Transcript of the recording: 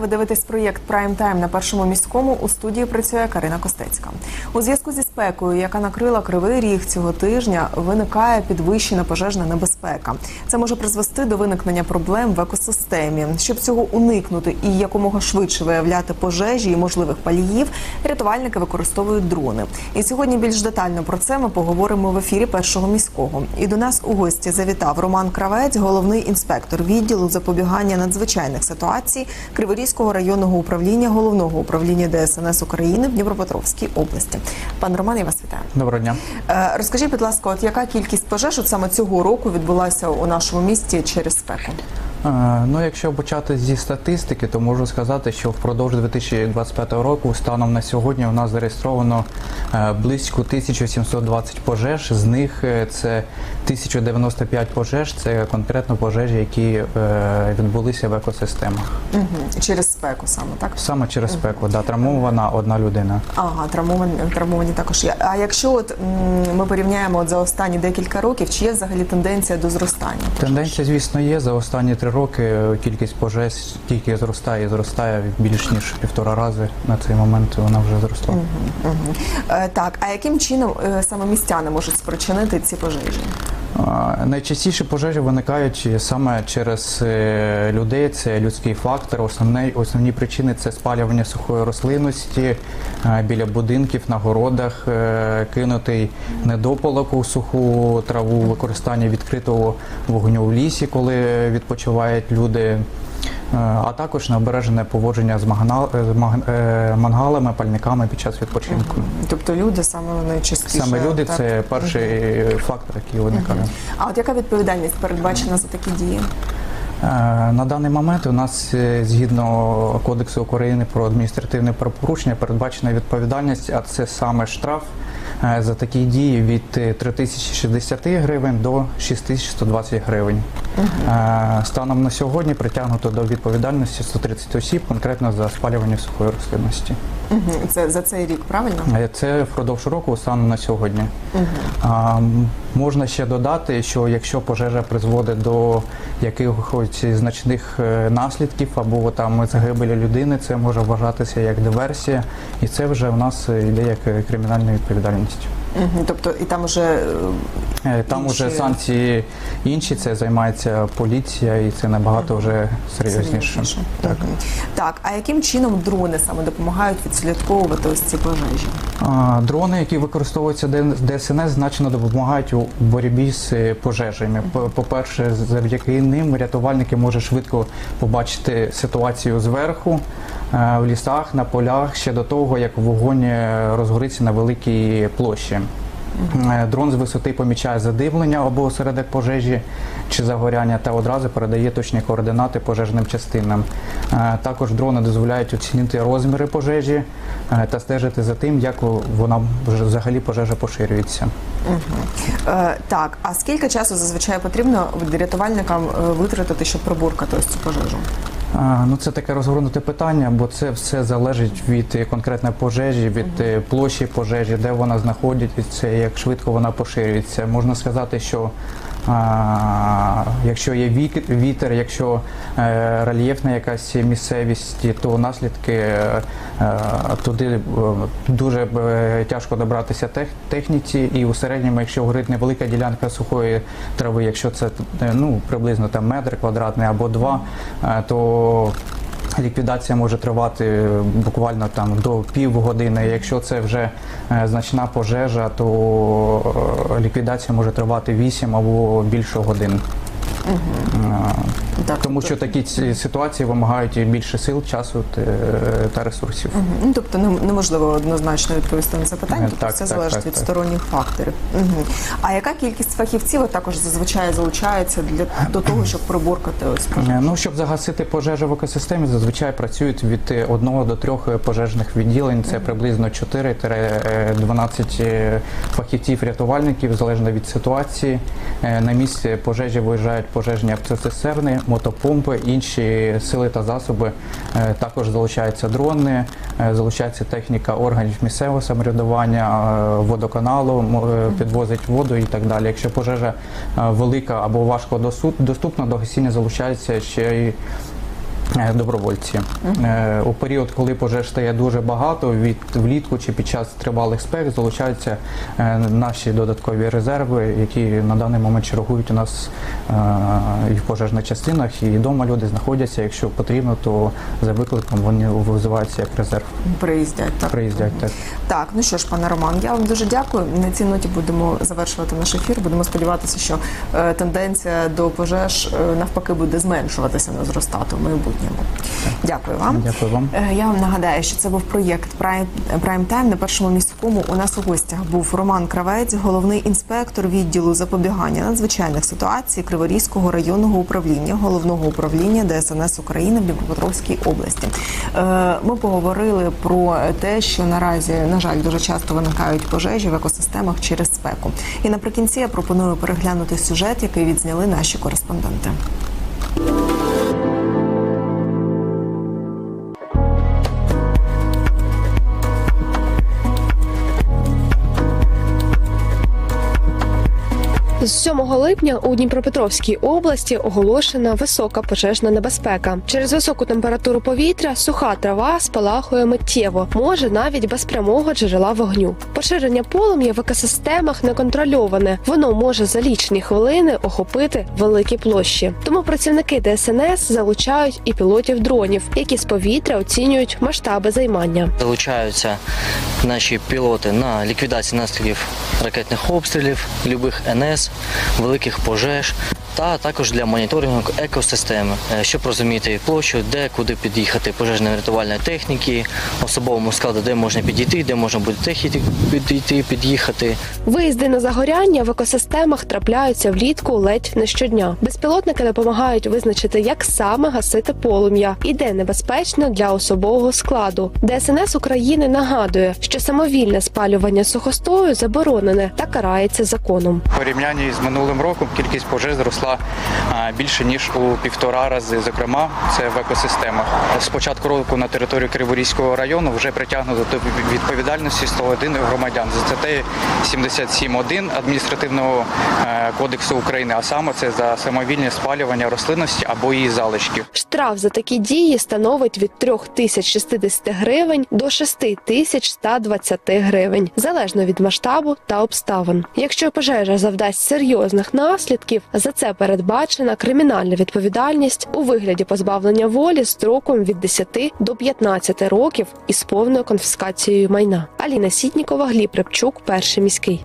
Ви дивитесь проєкт Прайм Тайм на першому міському. У студії працює Карина Костецька. У зв'язку зі спекою, яка накрила кривий ріг цього тижня, виникає підвищена пожежна небезпека. Це може призвести до виникнення проблем в екосистемі. Щоб цього уникнути і якомога швидше виявляти пожежі і можливих паліїв, рятувальники використовують дрони. І сьогодні більш детально про це ми поговоримо в ефірі першого міського. І до нас у гості завітав Роман Кравець, головний інспектор відділу запобігання надзвичайних ситуацій Криворізького районного управління головного управління ДСНС України в Дніпропетровській області. Пан Роман, я вас вітаю. Доброго дня. Е, Розкажіть, будь ласка, от яка кількість пожеж от саме цього року відбулася у нашому місті через спеку? Е, Ну, якщо почати зі статистики, то можу сказати, що впродовж 2025 року станом на сьогодні у нас зареєстровано е, близько 1720 пожеж. З них це 1095 пожеж. Це конкретно пожежі, які відбулися в екосистемах. Угу. Через спеку саме, так? Саме через спеку. Да, травмована одна людина. Ага, травмовані, травмовані також є. А якщо от м, ми порівняємо от за останні декілька років, чи є взагалі тенденція до зростання? Тенденція, звісно, є. За останні три роки кількість пожеж тільки зростає і зростає більш ніж півтора рази. На цей момент вона вже зросла. Мгм. Е, так, а яким чином е, саме містяни можуть спричинити ці пожежі? Найчастіше пожежі виникають саме через е, людей. Це людський фактор. Основні, основні причини це спалювання сухої рослинності е, біля будинків, на городах, е, кинутий недопалок у суху траву, використання відкритого вогню в лісі, коли відпочивають люди. Е, А також необережене поводження з е, е, мангалами, пальниками під час відпочинку. Тобто люди саме найчастіше. Саме люди так? це перший фактор, який виникає. А от яка відповідальність передбачена за такі дії? На даний момент у нас згідно Кодексу України про адміністративне правопорушення передбачена відповідальність, а це саме штраф за такі дії від е, 3060 гривень до 6120 гривень. Е, Станом на сьогодні притягнуто до відповідальності 130 осіб, конкретно за спалювання сухої рослинності. Угу. Це за цей рік, правильно? Е, Це впродовж року станом на сьогодні. А, можна ще додати, що якщо пожежа призводить до якихось значних е, наслідків або там загибелі людини, це може вважатися як диверсія, і це вже в нас е, йде як е, кримінальна відповідальність. Тобто і там вже е, Е, Там Інші- вже санкції інші, це займається поліція, і це набагато вже серйозніше. серйозніше. Так. Так, а яким чином дрони саме допомагають відслідковувати ось ці пожежі? Дрони, які використовуються ДСНС, значно допомагають у боротьбі з е, пожежами. По- По-перше, завдяки ним рятувальники можуть швидко побачити ситуацію зверху е, в лісах, на полях ще до того, як вогонь е, розгориться на великій площі. Е, Дрон з висоти помічає задимлення або осередок пожежі чи загоряння та одразу передає точні координати пожежним частинам. Е, Також дрони дозволяють оцінити розміри пожежі е, та стежити за тим, як вона взагалі пожежа поширюється. Е, так, а скільки часу зазвичай потрібно рятувальникам витратити, щоб пробуркати ось цю пожежу? Ну, це таке розгорнуте питання, бо це все залежить від е, конкретної пожежі, від е, площі пожежі, де вона знаходиться, як швидко вона поширюється. Можна сказати, що якщо є вітер, якщо е, рельєфна якась місцевість, то наслідки е, туди е, дуже тяжко добратися техніці, і у середньому, якщо горить невелика ділянка сухої трави, якщо це ну приблизно там метр квадратний або два, то Ліквідація може тривати е, буквально там до півгодини. Якщо це вже е, значна пожежа, то е, ліквідація може тривати 8 або більше годин. Е, Так, Тому що такі ці ситуації вимагають більше сил, часу та ресурсів. Мгм. Ну, тобто неможливо однозначно відповісти на це питання, Е, тобто так, все так, залежить так, від так. сторонніх факторів. Мгм. А яка кількість фахівців також зазвичай залучається для до того, щоб пробуркати ось пожежу? Е, Ну, щоб загасити пожежу в екосистемі, зазвичай працюють від одного до трьох е, пожежних відділень. Це приблизно 4-12 е, фахівців-рятувальників, залежно від ситуації. На місце пожежі виїжджають пожежні автоцистерни, мотопомпи, інші сили та засоби. Е, Також залучаються дрони, е, залучається техніка органів місцевого самоврядування, е, водоканалу, підвозить воду і так далі. Якщо пожежа велика або важко доступна, до гасіння залучаються ще й добровольці. Е, У період, коли пожеж стає дуже багато, від влітку чи під час тривалих спек залучаються е, наші додаткові резерви, які на даний момент чергують у нас е, і в пожежних частинах, і вдома люди знаходяться. Якщо потрібно, то за викликом вони визиваються як резерв. Приїздять так. Приїздять так. Так, ну що ж, пане Роман, я вам дуже дякую. На цій ноті будемо завершувати наш ефір. Будемо сподіватися, що е, тенденція до пожеж е, навпаки буде зменшуватися, не зростати в майбутньому. Дякую вам. Дякую вам. Е, Я вам нагадаю, що це був проєкт Прайм Прайм Тайм на першому міському. У нас у гостях був Роман Кравець, головний інспектор відділу запобігання надзвичайних ситуацій Криворізького районного управління головного управління ДСНС України в Дніпропетровській області. Е, Ми поговорили про те, що наразі на жаль дуже часто виникають пожежі в екосистемах через спеку. І наприкінці я пропоную переглянути сюжет, який відзняли наші кореспонденти. З 7 липня у Дніпропетровській області оголошена висока пожежна небезпека. Через високу температуру повітря суха трава спалахує миттєво, може навіть без прямого джерела вогню. Поширення полум'я в екосистемах неконтрольоване. Воно може за лічні хвилини охопити великі площі. Тому працівники ДСНС залучають і пілотів дронів, які з повітря оцінюють масштаби займання. Залучаються наші пілоти на ліквідацію наслідків ракетних обстрілів, любих НС, великих пожеж. Та також для моніторингу екосистеми, е, щоб розуміти площу, де куди під'їхати пожежної рятувальної техніки, особовому складу, де можна підійти, де можна буде техніки підійти, під'їхати. Виїзди на загоряння в екосистемах трапляються влітку ледь не щодня. Безпілотники допомагають визначити, як саме гасити полум'я і де небезпечно для особового складу. ДСНС України нагадує, що самовільне спалювання сухостою заборонене та карається законом. Порівнянні з минулим роком кількість пожеж зросла а, більше ніж у півтора рази. Зокрема, це в екосистемах. З початку року на територію Криворізького району вже притягнуто до відповідальності 101 громадян за статтею 77.1 адміністративного е, кодексу України, а саме це за самовільне спалювання рослинності або її залишків. Штраф за такі дії становить від 3060 гривень до 6120 гривень, залежно від масштабу та обставин. Якщо пожежа завдасть серйозних наслідків, за це передбачена кримінальна відповідальність у вигляді позбавлення волі строком від 10 до 15 років із повною конфіскацією майна. Аліна Сітнікова, Гліб Репчук, перший міський.